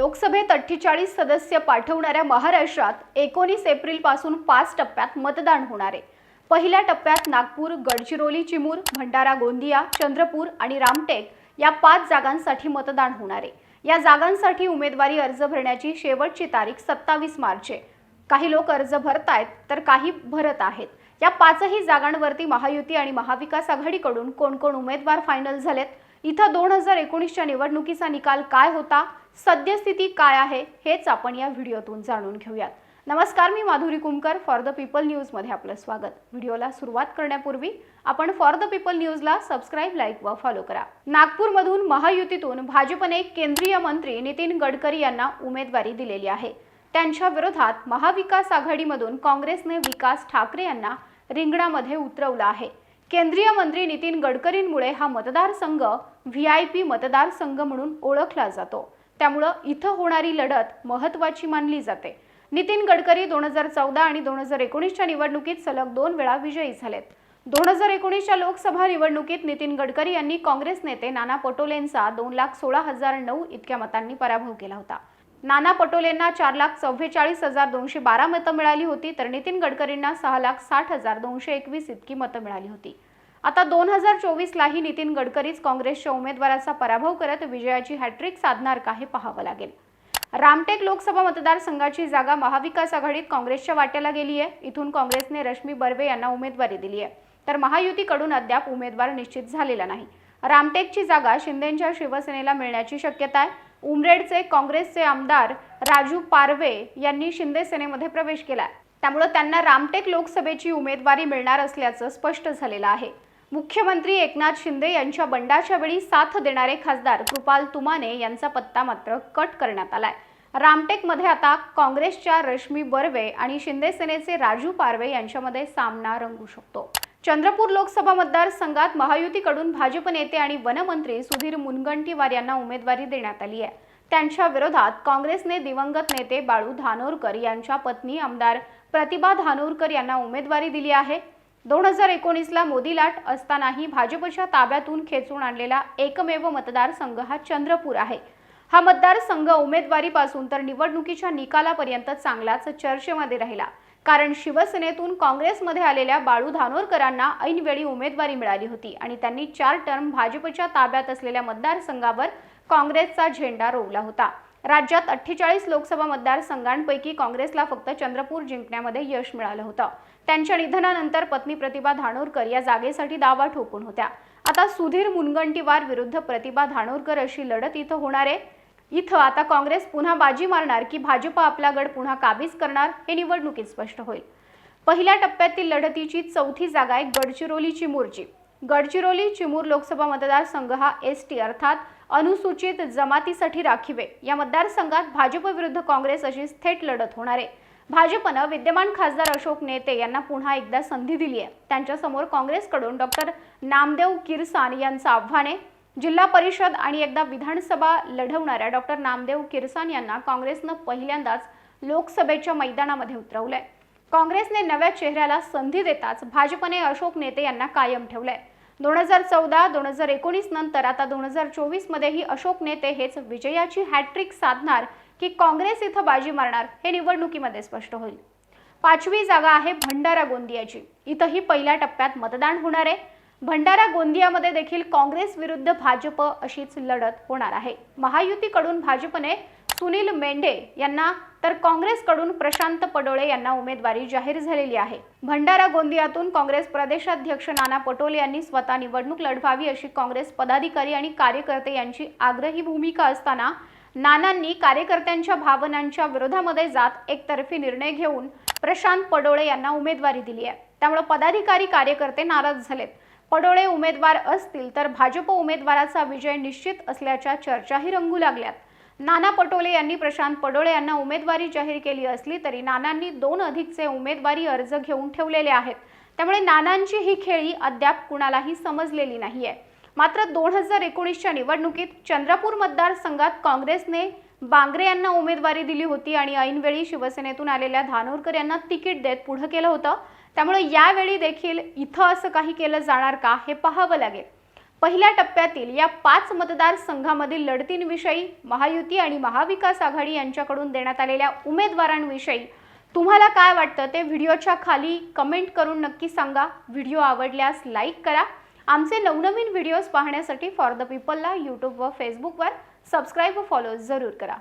लोकसभेत अठ्ठेचाळीस सदस्य पाठवणाऱ्या महाराष्ट्रात एकोणीस एप्रिलपासून पाच टप्प्यात मतदान होणार आहे. पहिल्या टप्प्यात नागपूर गडचिरोली चिमूर भंडारा गोंदिया चंद्रपूर आणि रामटेक या पाच जागांसाठी मतदान होणार आहे. या जागांसाठी उमेदवारी अर्ज भरण्याची शेवटची तारीख सत्तावीस मार्च आहे. काही लोक अर्ज भरतायत तर काही भरत आहेत. या पाचही जागांवरती महायुती आणि महाविकास आघाडीकडून कोण कोण उमेदवार फायनल झालेत? इथं दोन हजार एकोणीसच्या निवडणुकीचा निकाल काय होता? सद्यस्थिती काय आहे? हेच आपण या व्हिडिओतून जाणून घेऊयात. नमस्कार मी Madhuri Kumkar for the people न्यूजमध्ये आपलं स्वागत. व्हिडिओला सुरुवात करण्यापूर्वी आपण फॉर द पीपल न्यूजला सबस्क्राईब लाईक व फॉलो करा. नागपूरमधून महायुतीतून भाजपने केंद्रीय मंत्री नितीन गडकरी यांना उमेदवारी दिलेली आहे. त्यांच्या विरोधात महाविकास आघाडीमधून काँग्रेसने विकास ठाकरे यांना रिंगणामध्ये उतरवलं आहे. केंद्रीय मंत्री नितीन गडकरींमुळे हा मतदारसंघ व्ही आय पी मतदारसंघ म्हणून ओळखला जातो. त्यामुळं इथं होणारी लढत महत्त्वाची मानली जाते. नितीन गडकरी दोन हजार चौदा आणि दोन हजार एकोणीसच्या निवडणुकीत सलग दोन वेळा विजयी झालेत. दोन हजार एकोणीसच्या लोकसभा निवडणुकीत नितीन गडकरी यांनी काँग्रेस नेते नाना पटोलेंचा दोन लाख सोळा हजार नऊ इतक्या मतांनी पराभव केला होता. नाना पटोलेंना चार लाख चव्वेचाळीस हजार दोनशे बारा मतं मिळाली होती तर नितीन गडकरींना सहा लाख साठ हजार दोनशे एकवीस इतकी मतं मिळाली होती. आता दोन हजार चोवीसलाही नितीन गडकरीच काँग्रेसच्या उमेदवाराचा पराभव करत विजयाची हॅट्रिक साधणार का हे पाहावं लागेल. रामटेक लोकसभा मतदारसंघाची जागा महाविकास आघाडीत काँग्रेसच्या वाट्याला गेली आहे. इथून काँग्रेसने रश्मी बर्वे यांना उमेदवारी दिली आहे. तर महायुतीकडून अद्याप उमेदवार निश्चित झालेला नाही. रामटेकची जागा शिंदेच्या शिवसेनेला मिळण्याची शक्यता आहे. उमरेडचे काँग्रेसचे आमदार राजू पारवे यांनी शिंदे सेनेमध्ये प्रवेश केला त्यामुळे त्यांना रामटेक लोकसभेची उमेदवारी मिळणार असल्याचं स्पष्ट झालेलं आहे. मुख्यमंत्री एकनाथ शिंदे यांच्या बंडाच्या वेळी साथ देणारे खासदार कृपाल तुमाने यांचा पत्ता मात्र कट करण्यात आलाय. रामटेकमध्ये आता काँग्रेसच्या रश्मी बर्वे आणि शिंदेसेनेचे राजू पारवे यांच्यामध्ये सामना रंगू शकतो. चंद्रपूर लोकसभा मतदारसंघात महायुतीकडून भाजप नेते आणि वनमंत्री सुधीर मुनगंटीवार यांना उमेदवारी देण्यात आली आहे. त्यांच्या विरोधात काँग्रेसने दिवंगत नेते बाळू धानोरकर यांच्या पत्नी आमदार प्रतिभा धानोरकर यांना उमेदवारी दिली आहे. दोन हजार एकोणीसला मोदी लाट असतानाही भाजपच्या ताब्यातून खेचून आणलेला एकमेव मतदारसंघ हा चंद्रपूर आहे. हा मतदारसंघ उमेदवारीपासून तर निवडणुकीच्या निकालापर्यंत चांगलाच चर्चेमध्ये राहिला. कारण शिवसेनेतून काँग्रेसमध्ये आलेल्या बाळू धानोरकरांना ऐनवेळी उमेदवारी मिळाली होती आणि त्यांनी चार टर्म भाजपच्या ताब्यात असलेल्या मतदारसंघावर काँग्रेसचा झेंडा रोवला होता. राज्यात अठ्ठेचाळीस लोकसभा मतदारसंघांपैकी काँग्रेसला फक्त चंद्रपूर जिंकण्यामध्ये यश मिळालं होतं. त्यांच्या निधनानंतर पत्नी प्रतिभा धानोरकर या जागेसाठी दावा ठोकून होत्या. आता सुधीर मुनगंटीवार विरुद्ध प्रतिभा धानोरकर अशी लढत इथं होणार आहे. इथं आता काँग्रेस पुन्हा बाजी मारणार की भाजप आपला गड पुन्हा काबीज करणार हे निवडणुकीत स्पष्ट होईल. पहिल्या टप्प्यातील लढतीची चौथी जागा आहे गडचिरोली चिमूरची गडचिरोली चिमूर लोकसभा मतदारसंघ हा एस टी अर्थात अनुसूचित जमातीसाठी राखीवे. या मतदारसंघात भाजप विरुद्ध काँग्रेस अशी थेट लढत होणार आहे. भाजपनं विद्यमान खासदार अशोक नेते यांना पुन्हा एकदा संधी दिली आहे. त्यांच्यासमोर काँग्रेसकडून डॉक्टर नामदेव किरसान यांचं आव्हान आहे. जिल्हा परिषद आणि एकदा विधानसभा लढवणाऱ्या डॉक्टर नामदेव किरसान यांना काँग्रेसनं पहिल्यांदाच लोकसभेच्या मैदानामध्ये उतरवलंय. काँग्रेसने नव्या चेहऱ्याला संधी देताच भाजपने अशोक नेते यांना कायम ठेवलंय. दोन हजार चौदा दोन हजार एकोणीस नंतर आता दोन हजार चोवीस मध्येही अशोक नेते हेच विजयाची हॅट्रिक साधणार की काँग्रेस इथं बाजी मारणार हे निवडणुकीमध्ये स्पष्ट होईल. पाचवी जागा आहे भंडारा गोंदियाची. इथंही पहिल्या टप्प्यात मतदान होणार आहे. भंडारा गोंदियामध्ये देखील काँग्रेस विरुद्ध भाजप अशीच लढत होणार आहे. महायुतीकडून भाजपने सुनील मेंढे यांना तर काँग्रेसकडून प्रशांत पडोळे यांना उमेदवारी जाहीर झालेली आहे. भंडारा गोंदियातून काँग्रेस प्रदेशाध्यक्ष नाना पटोले यांनी स्वतः निवडणूक लढवावी अशी काँग्रेस पदाधिकारी आणि कार्यकर्ते यांची आग्रही भूमिका असताना नानांनी कार्यकर्त्यांच्या भावनांच्या विरोधामध्ये जात एकतर्फी निर्णय घेऊन प्रशांत पडोळे यांना उमेदवारी दिली आहे. त्यामुळे पदाधिकारी कार्यकर्ते नाराज झालेत. पडोळे उमेदवार असतील तर भाजप उमेदवाराचा विजय निश्चित असल्याच्या चर्चाही रंगू लागल्यात. नाना पटोले यांनी प्रशांत पडोळे यांना उमेदवारी जाहीर केली असली तरी नानांनी दोन अधिकचे उमेदवारी अर्ज घेऊन ठेवलेले आहेत. त्यामुळे नानांची ही खेळी अद्याप कुणालाही समजलेली नाहीये. मात्र दोन हजार एकोणीसच्या निवडणुकीत चंद्रपूर मतदारसंघात काँग्रेसने बांगरे यांना उमेदवारी दिली होती आणि ऐनवेळी शिवसेनेतून आलेल्या धानोरकर यांना तिकीट देत पुढं केलं होतं. त्यामुळे यावेळी देखील इथं असं काही केलं जाणार का हे पाहावं लागेल. पहिल्या टप्प्यातील या पाच मतदारसंघामधील लढतींविषयी महायुती आणि महाविकास आघाडी यांच्याकडून देण्यात आलेल्या उमेदवारांविषयी तुम्हाला काय वाटतं ते व्हिडिओच्या खाली कमेंट करून नक्की सांगा. व्हिडिओ आवडल्यास लाईक करा. आमचे नवनवीन व्हिडिओज पाहण्यासाठी फॉर द पीपलला यूट्यूब व फेसबुकवर सबस्क्राईब व फॉलो जरूर करा.